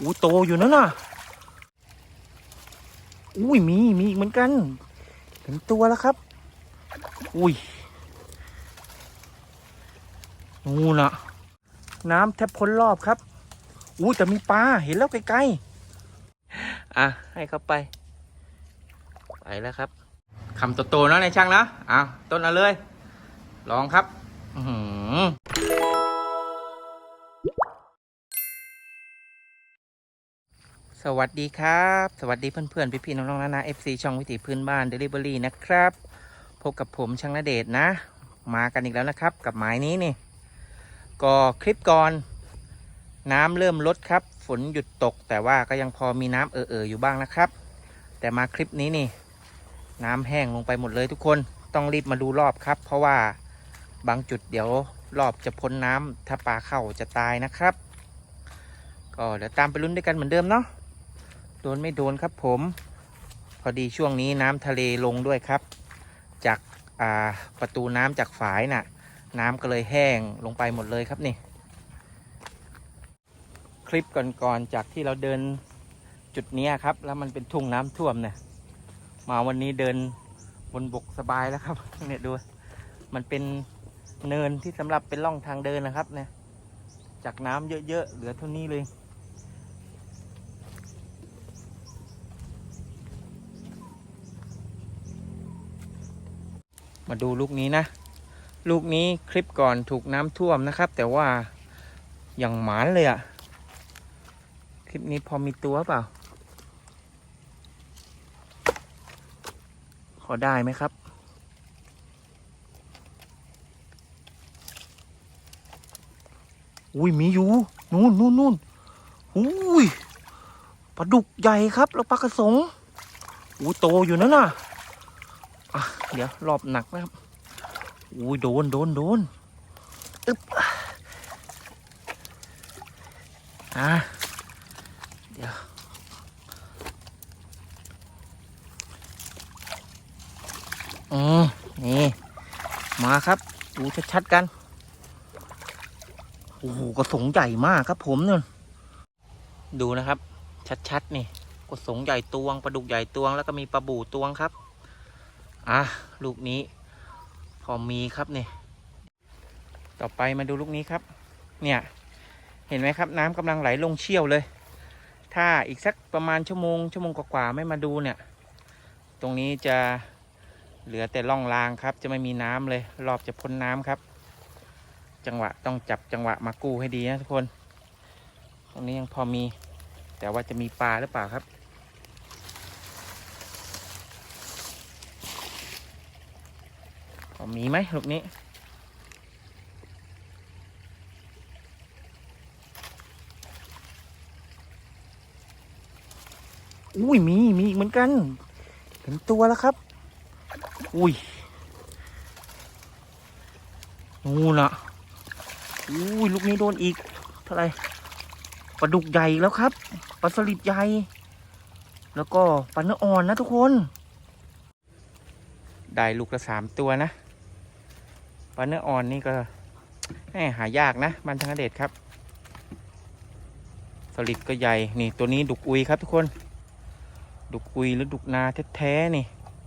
อู้โตอยู่นั่นน่ะ อุ้ยมีมีอีกเหมือนกันเห็นตัวแล้วครับ อุ้ยงูน่ะ น้ำแทบพ้นรอบครับอุ้แต่มีปลาเห็นแล้วไกลๆ อะ ให้เข้าไป ไปแล้วครับคำโตๆนาะในช่างนะอะต้นเอาเลย ลองครับ อื สวัสดีครับ สวัสดีเพื่อนๆ พี่ๆ น้องๆนะนะ FC ช่องวิถีพื้นบ้าน Delivery นะครับ พบกับผมช่างนเดชน์นะ มากันอีกแล้วนะครับ กับหมายนี้นี่ ก็คลิปก่อน น้ำเริ่มลดครับ ฝนหยุดตก แต่ว่าก็ยังพอมีน้ำเอ่อๆอยู่บ้างนะครับ แต่มาคลิปนี้นี่ น้ำแห้งลงไปหมดเลยทุกคน ต้องรีบมาดูรอบครับ เพราะว่าบางจุดเดี๋ยวรอบจะพ้นน้ำถ้าปลาเข้าจะตายนะครับ ก็เดี๋ยวตามไปลุ้นด้วยกันเหมือนเดิมเนาะ โดนไม่โดนครับผม พอดีช่วงนี้น้ำทะเลลงด้วยครับ จากาประตูน้ำจากฝายน่ะ น้ำก็เลยแห้งลงไปหมดเลยครับนี่ คลิปก่อนๆจากที่เราเดินจุดนี้ครับ แล้วมันเป็นทุ่งน้ำท่วมเนี่ยมาวันนี้เดินบนบกสบายแล้วครับเนี่ยดูมันเป็นเนินที่สำหรับเป็นร่องทางเดินนะครับเนี่ยจากน้ำเยอะๆเหลือเท่านี้เลย มาดูลูกนี้นะ ลูกนี้คลิปก่อนถูกน้ำท่วมนะครับ แต่ว่าอย่างหมานเลยอะคลิปนี้พอมีตัวเปล่า ขอได้ไหมครับ อุ้ยมีอยู่ นู่นนู่นนู่นอุ้ยปลาดุกใหญ่ครับ แล้วปลากระสงอุ้ยโตอยู่นั่นน่ะอะ เดี๋ยวรอบหนักนะครับอุ้ยโดนโดนโดนอึ๊บอะเดี๋ยวอืมนี่มาครับ ดูชัดๆกันโอ้โหกระสงใหญ่มากครับผมเนี่ยดูนะครับ ชัดๆนี่กระสงใหญ่ตวงปลาดุกใหญ่ตวงแล้วก็มีปลาบู่ตวงครับ อะลูกนี้พอมีครับเนี่ยต่อไปมาดูลูกนี้ครับ เนี่ยเห็นไหมครับ น้ำกำลังไหลลงเชี่ยวเลย ถ้าอีกสักประมาณชั่วโมงชั่วโมงกว่าๆไม่มาดูเนี่ย ตรงนี้จะเหลือแต่ร่องรางครับ จะไม่มีน้ำเลย รอบจะพ้นน้ำครับ จังหวะต้องจับจังหวะมากู้ให้ดีนะทุกคน ตรงนี้ยังพอมี แต่ว่าจะมีปลาหรือเปล่าครับ พอ มีไหมลูกนี้ อุ้ยมีมีอีกเหมือนกันเห็นตัวแล้วครับ อุ้ยงูนะอุ้ยลูกนี้โดนอีกเท่าไหร่ปลาดุกใหญ่แล้วครับปลาสลิดใหญ่ แล้วก็ปลาเนื้ออ่อนนะทุกคน ได้ลูกละสามตัวนะ ปลาเนื้ออ่อนนี่ก็แหมหายากนะมันทางเดชครับ สลิดก็ใหญ่ นี่ตัวนี้ดุกอุยครับทุกคน ดุกอุยหรือดุกนาแท้ๆนี่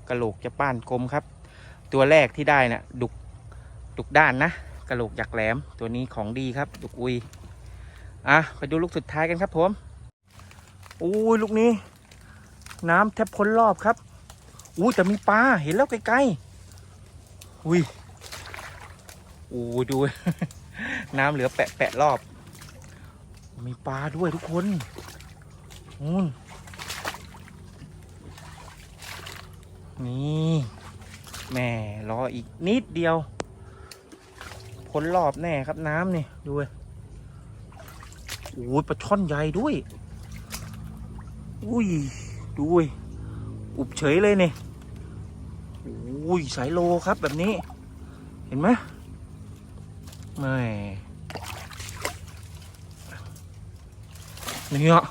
กระโหลกจะป้านกลมครับ ตัวแรกที่ได้นะ่ะดุกดุกด้านนะกระโหลกหยักแหลม ตัวนี้ของดีครับ ดุกอุยอะไปดูลูกสุดท้ายกันครับผมอุ้ยลูกนี้ น้ำแทบพ้นรอบครับอุ้แต่มีปลาเห็นแล้วไกลๆอุ้ย อู้ดู น้ำเหลือแปะแปะรอบ มีปลาด้วยทุกคนนู่นนี่แม่รออีกนิดเดียว พ้นรอบแน่ครับน้ำนี่ดูเลยโอ้ยปลาช่อนใหญ่ด้วย อุ้ยดูเว้ยอุบเฉยเลยเนี่ยอุ้ยสายโลครับแบบนี้ เห็นไหม แหม่เนี่ย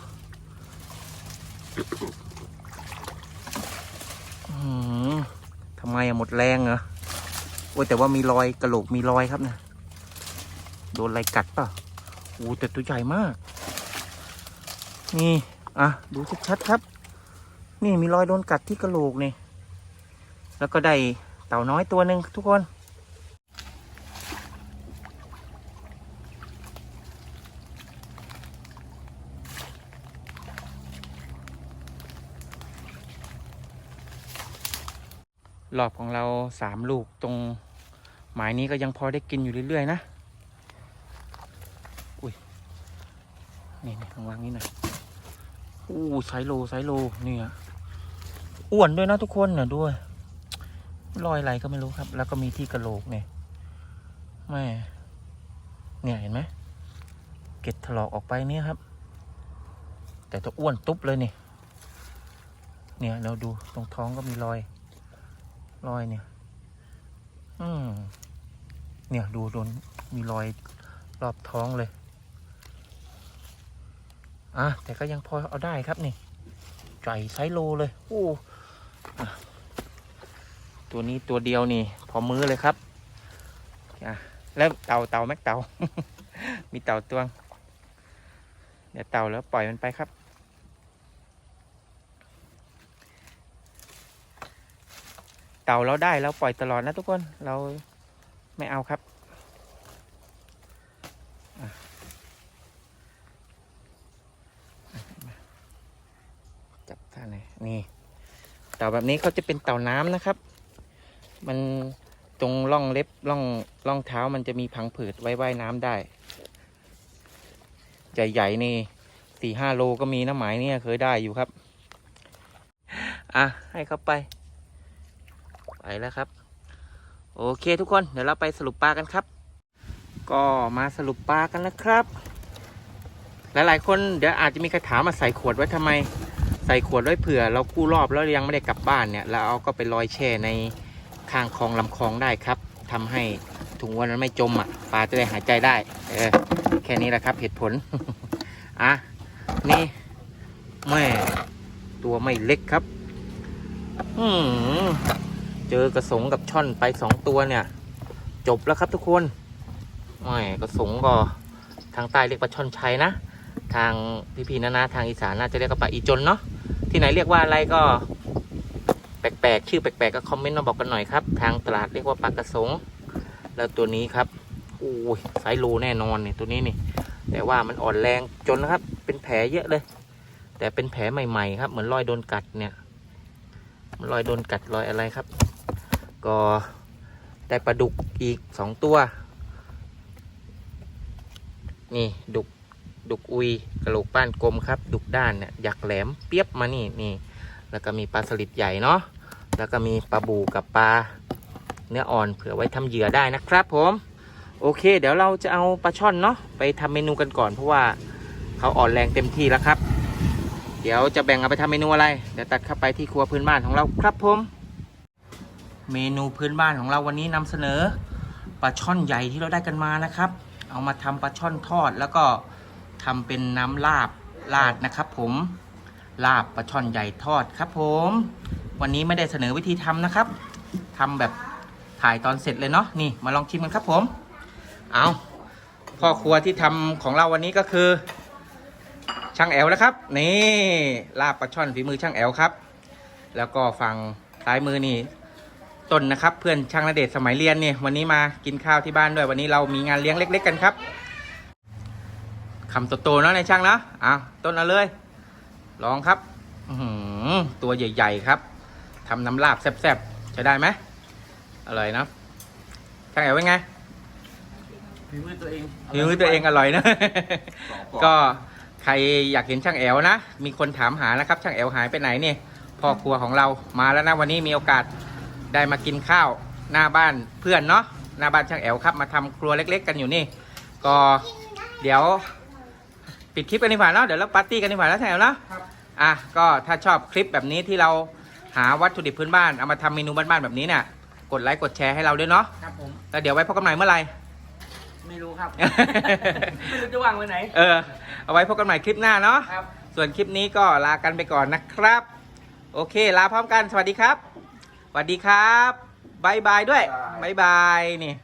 อืมทำไมอะหมดแรงเหรอ โอ้ยแต่ว่ามีรอยกระโหลกมีรอยครับนะโดนอะไรกัดป่ะโอ้แต่ตัวใหญ่มาก นี่ อะ ดูชัดๆครับ นี่มีรอยโดนกัดที่กระโหลกนี่ แล้วก็ได้เต่าน้อยตัวหนึ่งทุกคน รอบของเราสามลูกตรงหมายนี้ก็ยังพอได้กินอยู่เรื่อยๆนะ อุ้ย นี่นี่ข้างล่างนี้หน่อยอู้ไซโลไซโลเนี่ย อ้วนด้วยนะทุกคนน่ะด้วย รอยอะไรก็ไม่รู้ครับ แล้วก็มีที่กระโหลกเนี่ยแม่เนี่ยเห็นไหม เก็ดถลอกออกไปเนี่ยครับ แต่จะอ้วนตุ๊บเลยนี่ เนี่ยเราดูตรงท้องก็มีรอย รอยเนี่ย อืมเนี่ยดูโดนมีรอยรอบท้องเลย อะ แต่ก็ยังพอเอาได้ครับนี่ใจไซโลเลยโอ้ตัวนี้ตัวเดียวนี่ พอมือเลยครับอะแล้วเต่าเต่าแม็กเต่า มีเต่าตัวง เดี๋ยวเต่าแล้วปล่อยมันไปครับ เต่าเราได้เราปล่อยตลอดนะทุกคนเราไม่เอาครับ จับท่าไหนนี่ เต่าแบบนี้เขาจะเป็นเต่าน้ำนะครับ มันตรงร่องเล็บร่องร่องเท้ามันจะมีพังผืดไว้ว่ายน้ำได้ใหญ่ๆนี่สี่ห้าโลก็มีน้ำหมายเนี่ยเคยได้อยู่ครับ อะ ให้เขาไป ไปแล้วครับ โอเคทุกคนเดี๋ยวเราไปสรุปปลากันครับ ก็มาสรุปปลากันนะครับ หลายๆคนเดี๋ยวอาจจะมีคำถามมาใส่ขวดไว้ทำไม ใส่ขวดไว้เผื่อ เรากู้รอบแล้วยังไม่ได้กลับบ้านเนี่ยเราเอาก็ไปลอยแช่ในข้างคลองลำคลองได้ครับทำให้ถุงวันมันไม่จมอะปลาจะได้หายใจได้ เออแค่นี้แหละครับเหตุผลอะนี่แม่ตัวไม่เล็กครับ อืม เจอกระสงกับช่อนไปสองตัวเนี่ย จบแล้วครับทุกคนไม่กระสงก็ทางใต้เรียกปลาช่อนชัยนะ ทางพี่ๆนะนะทางอีสานน่าจะเรียกว่าปลาอีจนเนาะที่ไหนเรียกว่าอะไรก็แปลกๆ ชื่อแปลกๆ ก็คอมเมนต์มาบอกกันหน่อยครับ ทางตลาดเรียกว่าปลากระสง แล้วตัวนี้ครับโอ้ยไซโลแน่นอนเนี่ยตัวนี้นี่ แต่ว่ามันอ่อนแรงจนนะครับ เป็นแผลเยอะเลย แต่เป็นแผลใหม่ ๆ ครับ เหมือนรอยโดนกัดเนี่ย มันรอยโดนกัดรอยอะไรครับ ก็ได้ปลาดุกอีกสองตัว นี่ดุกดุกอุยกระโหลกป้านกลมครับ ดุกด้านเนี่ยหยักแหลมเปียบมานี่นี่แล้วก็มีปลาสลิดใหญ่เนาะแล้วก็มีปลาบูกับปลาเนื้ออ่อนเผื่อไว้ทำเหยื่อได้นะครับผมโอเค เดี๋ยวเราจะเอาปลาช่อนเนาะไปทำเมนูกันก่อน เพราะว่าเขาอ่อนแรงเต็มที่แล้วครับ เดี๋ยวจะแบ่งเอาไปทำเมนูอะไร เดี๋ยวตัดเข้าไปที่ครัวพื้นบ้านของเราครับผม เมนูพื้นบ้านของเราวันนี้นำเสนอปลาช่อนใหญ่ที่เราได้กันมานะครับ เอามาทำปลาช่อนทอดแล้วก็ทำเป็นน้ำลาบลาดนะครับ ผมลาบปลาช่อนใหญ่ทอดครับ ผม วันนี้ไม่ได้เสนอวิธีทำนะครับทำแบบถ่ายตอนเสร็จเลยเนาะนี่มาลองชิมกันครับผม เอาพ่อครัวที่ทำของเราวันนี้ก็คือ ช่างแอลนะครับ นี่ลาบปลาช่อนฝีมือช่างแอลครับ แล้วก็ฝั่งซ้ายมือนี่ ต้นนะครับ เพื่อนช่างระเดชสมัยเรียนเนี่ยวันนี้มากินข้าวที่บ้านด้วย วันนี้เรามีงานเลี้ยงเล็ก ๆ กันครับคำโตๆเนาะในช่างเนาะอ้าวต้นเอาเลย ลองครับอื้อหือตัวใหญ่ ๆ ครับทำน้ำลาบแซ่บๆใช้ได้ไหมอร่อยเนอะช่างแอ๋วเป็นไงฝีมือตัวเองฝีมือตัวเองอร่อยนะก็ใครอยากเห็นช่างแอวนะ มีคนถามหานะครับ ช่างแอวหายไปไหนเนี่ยพ่อครัวของเรามาแล้วนะวันนี้มีโอกาส ได้มากินข้าวหน้าบ้านเพื่อนเนาะหน้าบ้านช่างแอวครับ มาทำครัวเล็ก ๆ กันอยู่นี่ ก็เดี๋ยว ปิดคลิปกันดีกว่าเนาะเดี๋ยวเราปาร์ตี้กันดีกว่าแล้วช่างแอวเนาะอะก็ถ้าชอบคลิปแบบนี้ที่เราหาวัตถุดิบพื้นบ้านเอามาทำเมนูบ้านๆแบบนี้เนี่ยกดไลค์กดแชร์ให้เราด้วยเนาะครับผมแล้วเดี๋ยวไว้พบกันใหม่เมื่อไหร่ไม่รู้ครับ ไม่รู้จะวางไว้ไหน เออ เอาไว้พบกันใหม่คลิปหน้าเนาะครับส่วนคลิปนี้ก็ลากันไปก่อนนะครับ โอเค ลาพร้อมกัน สวัสดีครับ สวัสดีครับบายบายด้วยบายบายนี่